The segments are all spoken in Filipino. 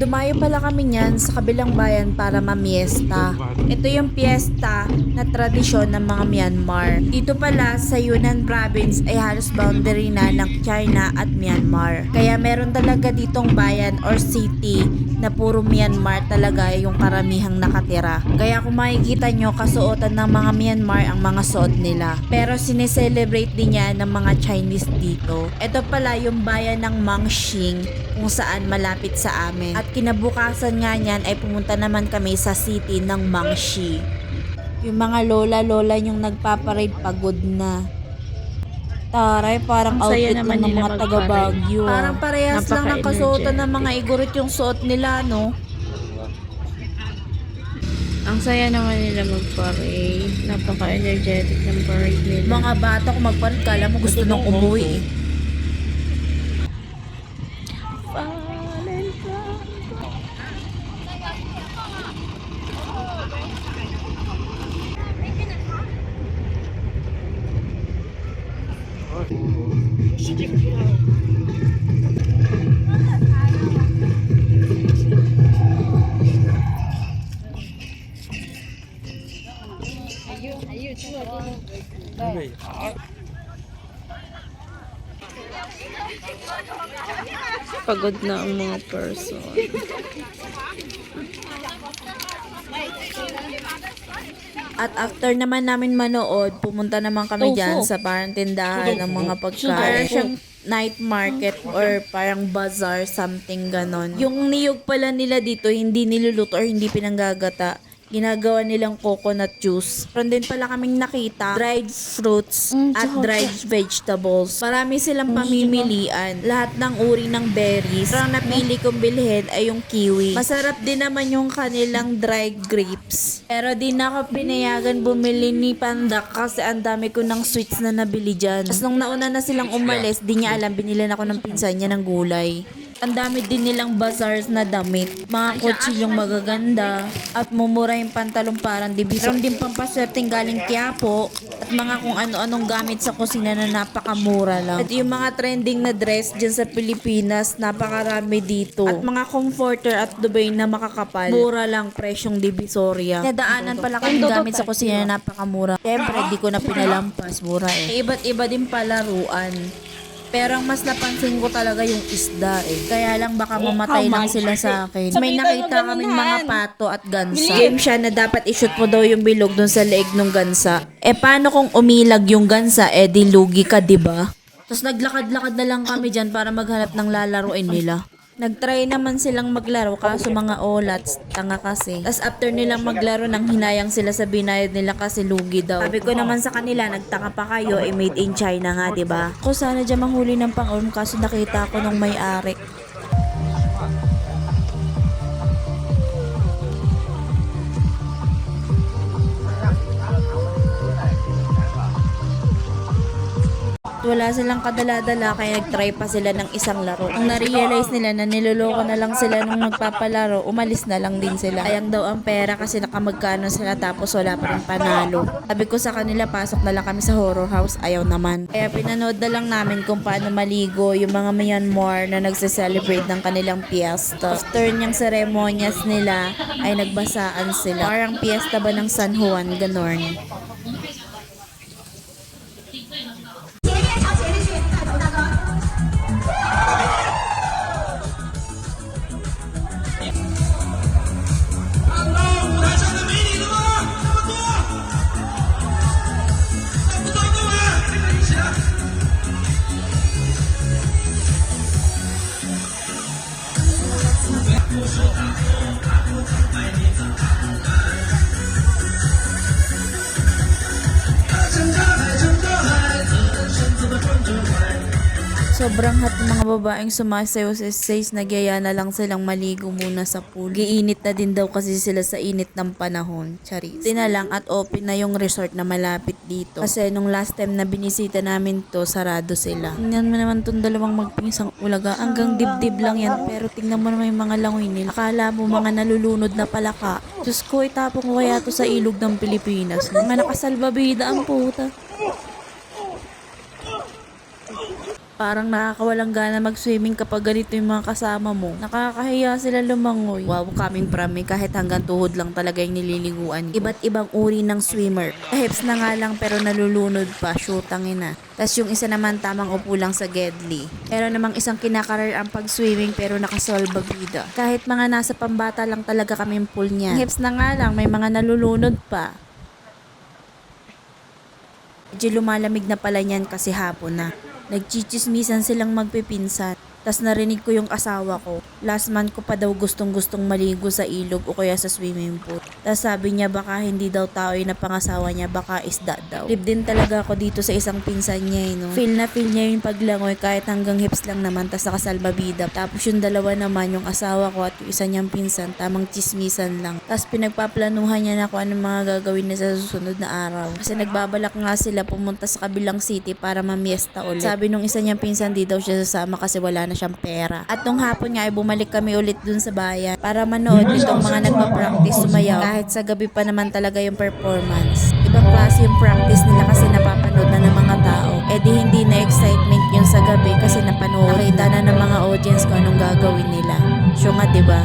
Dumayo pala kami niyan sa kabilang bayan para mamiesta. Ito yung piyesta na tradisyon ng mga Myanmar. Dito pala sa Yunnan province ay halos boundary na ng China at Myanmar. Kaya meron talaga ditong bayan or city na puro Myanmar talaga yung karamihang nakatira. Kaya kung makikita nyo, kasuotan ng mga Myanmar ang mga suot nila. Pero sineselebrate din yan ng mga Chinese dito. Ito pala yung bayan ng Mangxing kung saan malapit sa amin. At kinabukasan nga niyan ay pumunta naman kami sa city ng Mangxi. Yung mga lola-lola yung nagpaparade pagod na. Taray, parang Ang outfit naman ng mga taga. Baguio. Parang parehas lang ng kasuotan ng mga igurit yung suot nila, no? Ang saya naman nila mag-parade. Napaka-energetic ng parade nila. Mga bata kung magparade, kala mo gusto nang umuwi eh. Pagod na ang mga person. At after naman namin manood, pumunta naman kami Tofu. dyan sa parang tindahan ng mga pagkain. Siyang night market or parang bazaar, something ganon. Yung niyog pala nila dito, hindi niluluto or hindi pinanggagata. Ginagawa nilang coconut juice. Meron din pala kaming nakita, dried fruits Mm, at dried vegetables. Marami silang pamimilian. Lahat ng uri ng berries. Pero ang napili kong bilhin ay yung kiwi. Masarap din naman yung kanilang dried grapes. Pero di na ako pinayagan bumili ni Panda kasi ang dami ko ng sweets na nabili dyan. Tapos nung nauna na silang umalis, di niya alam, binilan ako ng pinsan niya ng gulay. Ang dami din nilang bazaars na damit. Mga kutsilyong magaganda. At mumura yung pantalong parang diviso. Meron din pampaswerteng galing Quiapo. At mga kung ano-anong gamit sa kusina na napakamura lang. At yung mga trending na dress dyan sa Pilipinas, napakarami dito. At mga comforter at Dubai na makakapal. Mura lang presyong divisoria. Nadaanan pala kami gamit sa kusina na napakamura. Siyempre, di ko na pinalampas. Mura eh. Iba't iba din palaruan. Pero ang mas napansin ko talaga yung isda eh. Kaya lang baka mamatay lang sila sa akin. May nakita kaming mga pato at gansa. Game siya na dapat ishoot mo daw yung bilog dun sa leeg ng gansa. Eh paano kung umilag yung gansa, eh di lugi ka, di ba? Tapos naglakad-lakad na lang kami dyan para maghanap ng lalaruin nila. Nagtry naman silang maglaro kaso mga olats, tanga kasi. Tapos after nilang maglaro nang hinayang sila sa binayad nila kasi lugi daw. Sabi ko naman sa kanila, nagtanga pa kayo, eh made in China nga, ba? Ako sana dyan manghuli ng pang kaso nakita ko nung may-ari. Wala silang kadala-dala kaya nag-try pa sila ng isang laro. Ang na-realize nila na niloloko na lang sila nung nagpapalaro, umalis na lang din sila. Ayang daw ang pera kasi nakamagkano sila tapos wala pa rin panalo. Sabi ko sa kanila, pasok na lang kami sa horror house, ayaw naman. Kaya pinanood na lang namin kung paano maligo yung mga Myanmar na nagse-celebrate ng kanilang piyesta. After niyang seremonyas nila, ay nagbasaan sila. Parang piyesta ba ng San Juan, ganon. Sobrang hot ng mga babaeng sumasayaw sa stage, nagyaya na lang silang maligo muna sa pool. Giinit na din daw kasi sila sa init ng panahon. Charis. Tina lang at open na yung resort na malapit dito. Kasi nung last time na binisita namin to, sarado sila. Tingnan mo naman tong dalawang magpinsang ulaga. Hanggang dibdib lang yan. Pero tingnan mo naman yung mga langoy nila. Akala mo mga nalulunod na palaka. Diyos ko, itapon ko kaya to sa ilog ng Pilipinas. Mga nakasalbabida ang puta. Parang nakakawalang gana mag-swimming kapag ganito yung mga kasama mo. Nakakahiya sila lumangoy. Wow, coming from me, kahit hanggang tuhod lang talaga yung nililiguan. Iba't ibang uri ng swimmer. Hips na nga lang pero nalulunod pa, shootang ina. Tapos yung isa naman tamang upo lang sa Gedli. Pero namang isang kinakarar ang pag-swimming pero nakasolba bida. Kahit mga nasa pambata lang talaga kami pool niya. Hips na nga lang, may mga nalulunod pa. Medyo lumalamig na pala niyan kasi hapon na. Nagchichismisan silang magpipinsan. Tas narinig ko yung asawa ko. Last month ko pa daw gustong gustong maligo sa ilog o kaya sa swimming pool. Tas sabi niya baka hindi daw tao yung napangasawa niya, baka isda daw. Lib din talaga ako dito sa isang pinsan niya eh, no? Feel na feel niya yung paglangoy kahit hanggang hips lang naman tas nakasalbabida. Tapos yung dalawa naman, yung asawa ko at yung isa niyang pinsan, tamang chismisan lang. Tas pinagpaplanuhan niya na kung anong mga gagawin na sa susunod na araw. Kasi nagbabalak nga sila pumunta sa kabilang city para mamiesta ulit. Sabi nung isa niyang pinsan di daw siya sasama kasi wala na siyang pera. At nung hapon nga ay bumalik kami ulit dun sa bayan para manood nitong mga nagpa-practice sumayaw kahit sa gabi pa naman talaga yung performance. Ibang klase yung practice nila kasi napapanood na ng mga tao. Eh di hindi na excitement yung sa gabi kasi napanood. Nakita na ng mga audience kung anong gagawin nila. Sure nga, diba?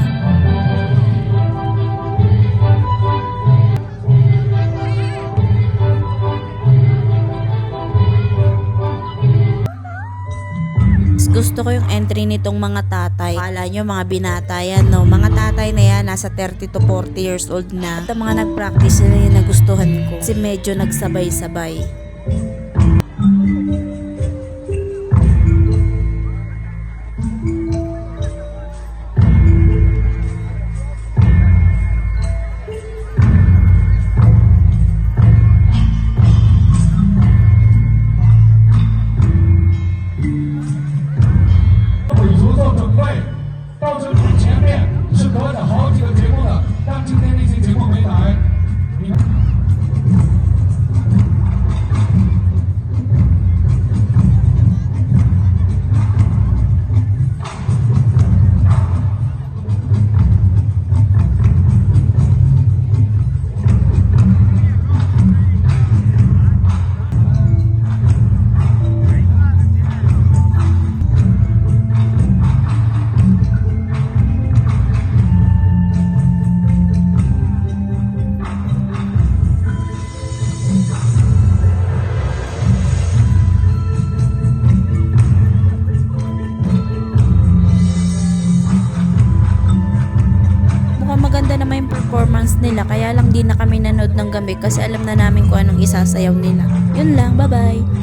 Mas Gusto ko yung entry nitong mga tatay. Akala nyo mga binata yan, no? Mga tatay na yan, nasa 30 to 40 years old na. At ang mga nag-practice sila yung nagustuhan ko. Kasi medyo nagsabay-sabay. Nila kaya lang di na kami nanood ng gabi kasi alam na namin kung anong isasayaw nila. Yun lang, bye-bye!